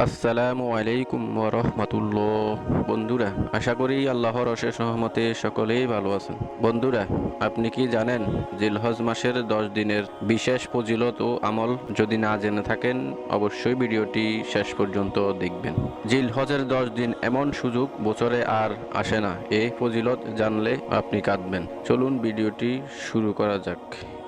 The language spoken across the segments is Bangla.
আসসালামু আলাইকুম রহমতুল্লাহ। বন্ধুরা, আশা করি আল্লাহর অশেষ সহমতে সকলেই ভালো আছেন। বন্ধুরা, আপনি কি জানেন জিলহজ মাসের দশ দিনের বিশেষ ফজিলত ও আমল যদি না জেনে থাকেন, অবশ্যই ভিডিওটি শেষ পর্যন্ত দেখবেন। জিলহজের দশ দিন এমন সুযোগ বছরে আর আসে না। এই ফজিলত জানলে আপনি কাঁদবেন। চলুন ভিডিওটি শুরু করা যাক।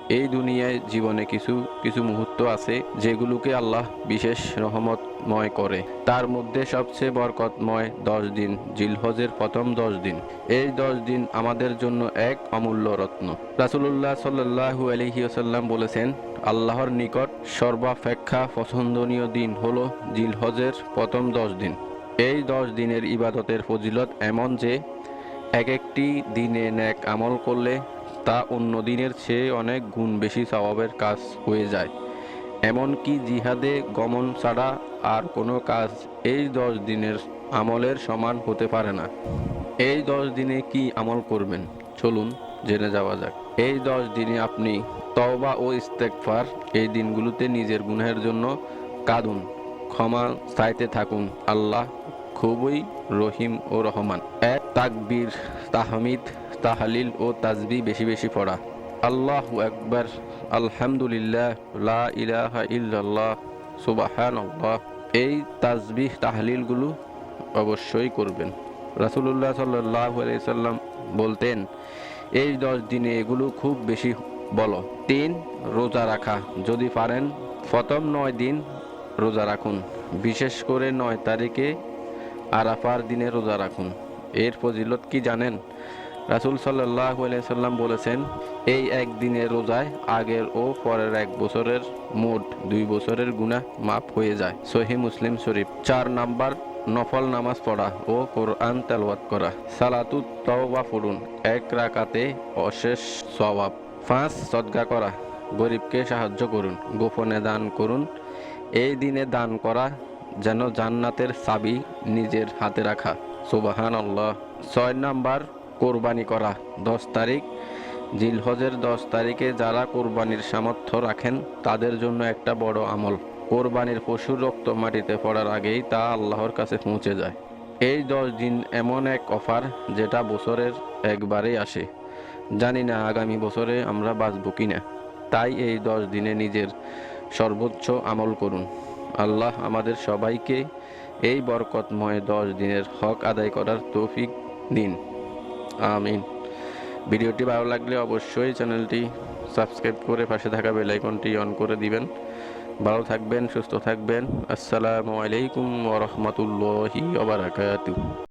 এই দুনিয়ায় জীবনে কিছু কিছু মুহূর্ত আছে যেগুলোকে আল্লাহ বিশেষ রহমতময় করে। তার মধ্যে সবচেয়ে বরকতময় দশ দিন, জিলহজের প্রথম দশ দিন। এই দশ দিন আমাদের জন্য এক অমূল্য রত্ন। রাসুল্লাহ সাল্লাহু আলহিউসাল্লাম বলেছেন, আল্লাহর নিকট সর্বাপেক্ষা পছন্দনীয় দিন হল জিলহজের প্রথম দশ দিন। এই দশ দিনের ইবাদতের ফজিলত এমন যে, এক একটি দিনে ন্যাক আমল করলে তা অন্য দিনের চেয়ে অনেক গুণ বেশি স্বভাবের কাজ হয়ে যায়। এমনকি জিহাদে গমন ছাড়া আর কোনো কাজ এই দশ দিনের আমলের সমান হতে পারে না। এই দশ দিনে কি আমল করবেন? চলুন জেনে যাওয়া যাক। এই দশ দিনে আপনি তওবা ও ইস্তেকফার এই দিনগুলোতে নিজের গুনাহের জন্য কাঁদুন, ক্ষমা চাইতে থাকুন। আল্লাহ খুবই রহিম ও রহমান। এক তাকবীর, তাহমিদ তাহালিল ও তাজবি বেশি বেশি পড়া। আল্লাহ একবার আলহামদুলিল্লাহ, লা ইলাহা ইল্লাল্লাহ সুবাহান এই তাজবিহ তাহলিলগুলো অবশ্যই করবেন। রাসুলুল্লাহ সাল্লাহ সাল্লাম বলতেন, এই দশ দিনে এগুলো খুব বেশি বলো। তিন, রোজা রাখা। যদি পারেন, প্রথম নয় দিন রোজা রাখুন। বিশেষ করে নয় তারিখে আরাফার দিনে রোজা রাখুন। এর ফজিলত কি জানেন? রাসুল সাল্লাহ সাল্লাম বলেছেন, এই একদিনের রোজায় আগের ও পরের এক বছরের মোট দুই বছরের গুণা মাফ হয়ে যায়। সহি মুসলিম শরীফ, চার নাম্বার নফল নামাজ পড়া ও কোরআন তেলওয়াত করা। সালাতু তওবা পড়ুন, এক রাকাতে অশেষ স্বভাব পাঁচ, সদগা করা, গরিবকে সাহায্য করুন, গোপনে দান করুন। এই দিনে দান করা যেন জান্নাতের চাবি নিজের হাতে রাখা। সুবাহান আল্লাহ ছয় নাম্বার কোরবানি করা দশ তারিখ। জিলহজের দশ তারিখে যারা কোরবানির সামর্থ্য রাখেন, তাদের জন্য একটা বড় আমল। কোরবানির পশুর রক্ত মাটিতে পড়ার আগেই তা আল্লাহর কাছে পৌঁছে যায়। এই দশ দিন এমন এক অফার যেটা বছরের একবারেই আসে। জানি না আগামী বছরে আমরা বাঁচব কিনা। তাই এই দশ দিনে নিজের সর্বোচ্চ আমল করুন। আল্লাহ আমাদের সবাইকে এই বরকতময় দশ দিনের হক আদায় করার তৌফিক দিন। আমিন। ভিডিওটি ভালো লাগলে অবশ্যই চ্যানেলটি সাবস্ক্রাইব করে পাশে থাকা বেল আইকনটি অন করে দিবেন। ভালো থাকবেন, সুস্থ থাকবেন। আসসালামু আলাইকুম ওয়া রাহমাতুল্লাহি ওয়া বারাকাতুহু।